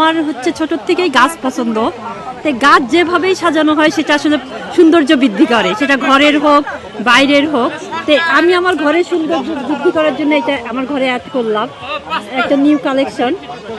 আমার হচ্ছে ছোট থেকেই গাছ পছন্দ। তো গাছ যেভাবেই সাজানো হয়, সেটা আসলে সৌন্দর্য বৃদ্ধি করে। সেটা ঘরের হোক, বাইরের হোক। তো আমি আমার ঘরে সৌন্দর্য বৃদ্ধি করার জন্য এটা আমার ঘরে অ্যাড করলাম। একটা নিউ কালেকশন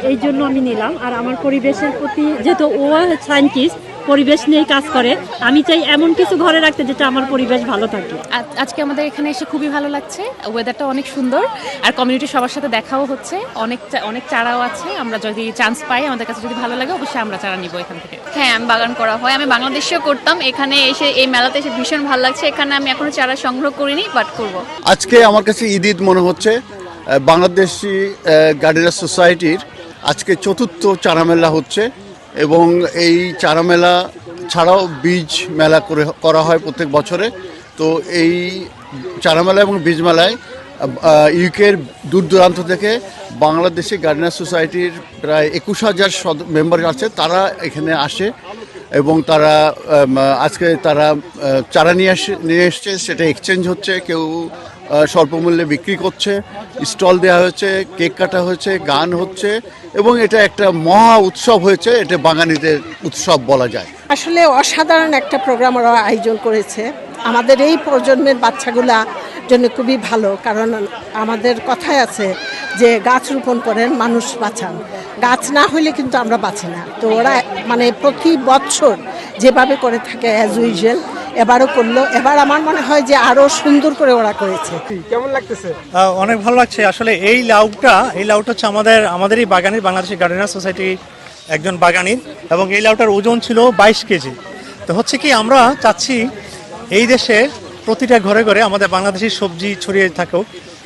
এই জন্য আমি নিলাম। আর আমার পরিবেশের প্রতি যেহেতু ও সায়েন্টিস্ট পরিবেশ নিয়ে কাজ করে আমি চাই এমন কিছু ঘরে রাখতে যেটা আমার পরিবেশ ভালো থাকে। আজ- আজকে আমাদের এখানে এসে খুবই ভালো লাগছে ওয়েদারটা অনেক সুন্দর আর কমিউনিটি সবার সাথে দেখাও হচ্ছে অনেক চা- অনেক চারাও আছে আমরা যদি চান্স পাই আমাদের কাছে যদি ভালো লাগে অবশ্যই আমরা চারা নিব এখান থেকে। হ্যাঁ আমি বাগান করা হয় আমি বাংলাদেশেও করতাম এখানে এসে এই মেলাতে এসে ভীষণ ভালো লাগছে এখানে আমি এখনও চারা সংগ্রহ করিনি বাট করব। আজকে আমার কাছে ঈদ ঈদ মনে হচ্ছে বাংলাদেশি গার্ডেনার সোসাইটির আজকে চতুর্থ চারা মেলা হচ্ছে এবং এই চারা মেলা ছাড়াও বীজ মেলা করে করা হয় প্রত্যেক বছরে। তো এই চারা মেলা এবং বীজ মেলায় ইউকের দূর দূরান্ত থেকে বাংলাদেশি গার্ডেনার সোসাইটির প্রায় একুশ হাজার মেম্বার আছে, তারা এখানে আসে এবং তারা আজকে তারা চারা নিয়ে আসে, নিয়ে এসছে, সেটা এক্সচেঞ্জ হচ্ছে, কেউ স্বল্প মূল্যে বিক্রি করছে, স্টল দেওয়া হয়েছে, কেক কাটা হয়েছে, গান হচ্ছে, এবং এটা একটা মহা উৎসব হয়েছে, এটা বাঙালিদের উৎসব বলা যায়। আসলে অসাধারণ একটা প্রোগ্রাম ওরা আয়োজন করেছে। আমাদের এই প্রজন্মের বাচ্চাগুলা জন্য খুবই ভালো, কারণ আমাদের কথায় আছে যে গাছ রোপণ করেন, মানুষ বাঁচান। গাছ না হইলে কিন্তু আমরা বাঁচি না। তো ওরা মানে প্রতি বছর যেভাবে করে থাকে অ্যাজ ইউজুয়াল এবারও করল। এবার আমার মনে হয় যে আরও সুন্দর করে ওরা করেছে। কেমন লাগতেছে? অনেক ভালো লাগছে। আসলে এই লাউটা এই লাউটা হচ্ছে আমাদের আমাদেরই বাগানের বাংলাদেশি গার্ডেনার সোসাইটি একজন বাগানির এবং এই লাউটার ওজন ছিল বাইশ কেজি। তো হচ্ছে কি আমরা চাচ্ছি এই দেশে প্রতিটা ঘরে ঘরে আমাদের বাংলাদেশি সবজি ছড়িয়ে থাকুক।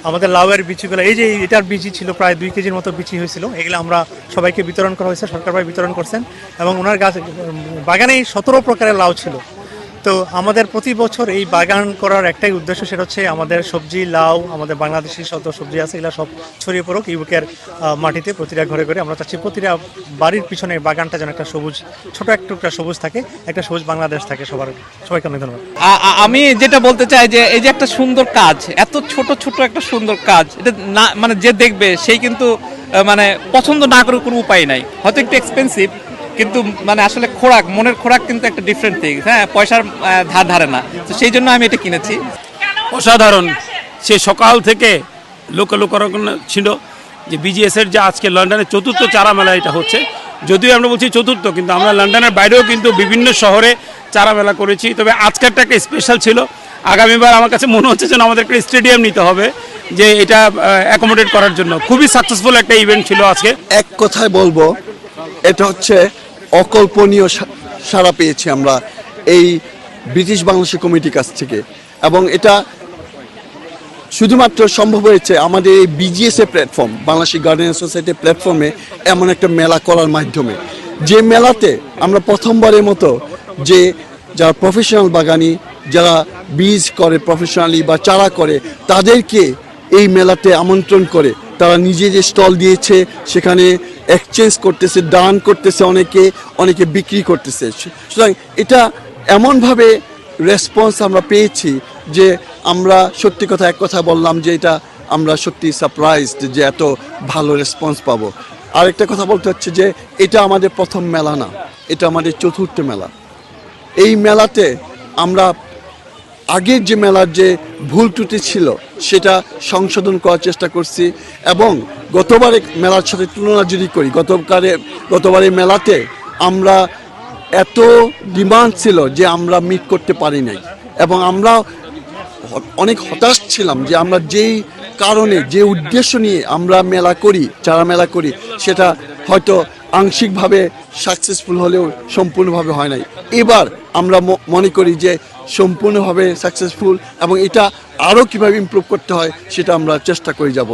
আমাদের লাউয়ের বিচিগুলো এই যে এটার বিচি ছিল প্রায় দুই কেজির মতো বিচি হয়েছিল। এগুলো আমরা সবাইকে বিতরণ করা হয়েছে সরকার ভাই বিতরণ করছেন। এবং ওনার গাছ বাগানেই সতেরো প্রকারের লাউ ছিল। তো আমাদের প্রতি বছর এই বাগান করার একটাই উদ্দেশ্য সেটা হচ্ছে আমাদের সবজি, লাউ, আমাদের বাংলাদেশি শত সবজি আছে, এগুলো সব ছড়িয়ে পড়ুক, ইউকের মাটিতে প্রতিটা ঘরে ঘরে। আমরা চাচ্ছি প্রতিটা বাড়ির পিছনে বাগানটা যেন একটা সবুজ, ছোট একটু সবুজ থাকে, একটা সবুজ বাংলাদেশ থাকে সবার। সবাইকে অনেক ধন্যবাদ। আমি যেটা বলতে চাই যে এই যে একটা সুন্দর কাজ, এত ছোট ছোট একটা সুন্দর কাজ, এটা না মানে যে দেখবে, সেই কিন্তু মানে পছন্দ না করার কোনো উপায় নাই। হয়তো একটু এক্সপেন্সিভ কিন্তু মানে আসলে খোরাক মনের খোরাক কিন্তু একটা ডিফারেন্ট থিং হ্যাঁ? পয়সার ধার ধারে না। তো সেই জন্য আমি এটা কিনেছি। অসাধারণ। সে সকাল থেকে লোক ছিল যে বিজিএসের যে আজকে লন্ডনের চতুর্থ চারা মেলা এটা হচ্ছে। যদিও আমরা বলছি চতুর্থ কিন্তু আমরা লন্ডনের বাইরেও কিন্তু বিভিন্ন শহরে চারা মেলা করেছি। তবে আজকেরটা একটা স্পেশাল ছিল। আগামীবার আমার কাছে মনে হচ্ছে যেন আমাদের একটা স্টেডিয়াম নিতে হবে যে এটা অ্যাকোমোডেট করার জন্য। খুবই সাকসেসফুল একটা ইভেন্ট ছিল আজকে। এক কথায় বলব এটা হচ্ছে অকল্পনীয় সা- সাড়া পেয়েছি আমরা এই ব্রিটিশ বাংলাদেশি কমিটির কাছ থেকে। এবং এটা শুধুমাত্র সম্ভব হয়েছে আমাদের এই বিজিএস এ প্ল্যাটফর্ম বাংলাদেশি গার্ডেন সোসাইটির প্ল্যাটফর্মে এমন একটা মেলা করার মাধ্যমে। যে মেলাতে আমরা প্রথমবারের মতো যে যারা প্রফেশনাল বাগানি, যারা বীজ করে প্রফেশনালি বা চারা করে, তাদেরকে এই মেলাতে আমন্ত্রণ করে তারা নিজে যে স্টল দিয়েছে, সেখানে এক্সচেঞ্জ করতেছে, দান করতেছে অনেকে অনেকে বিক্রি করতেছে। সুতরাং এটা এমনভাবে রেসপন্স আমরা পেয়েছি যে আমরা সত্যি কথা এক কথা বললাম যে এটা আমরা সত্যি সারপ্রাইজড যে এত ভালো রেসপন্স পাবো। আরেকটা কথা বলতে হচ্ছে যে এটা আমাদের প্রথম মেলা না, এটা আমাদের চতুর্থ মেলা। এই মেলাতে আমরা আগের যে মেলার যে ভুল ত্রুটি ছিল, সেটা সংশোধন করার চেষ্টা করছি এবং গতবারে মেলার সাথে তুলনা যদি করি, গতবারে গতবারের মেলাতে আমরা এত ডিমান্ড ছিল যে আমরা মিট করতে পারি নাই এবং আমরা অনেক হতাশ ছিলাম যে আমরা যেই কারণে, যে উদ্দেশ্য নিয়ে আমরা মেলা করি চারা মেলা করি, সেটা হয়তো আংশিকভাবে সাকসেসফুল হলেও সম্পূর্ণভাবে হয় নাই। এবার আমরা মনে করি যে সম্পূর্ণভাবে সাকসেসফুল এবং এটা আরও কীভাবে ইম্প্রুভ করতে হয় সেটা আমরা চেষ্টা করে যাব।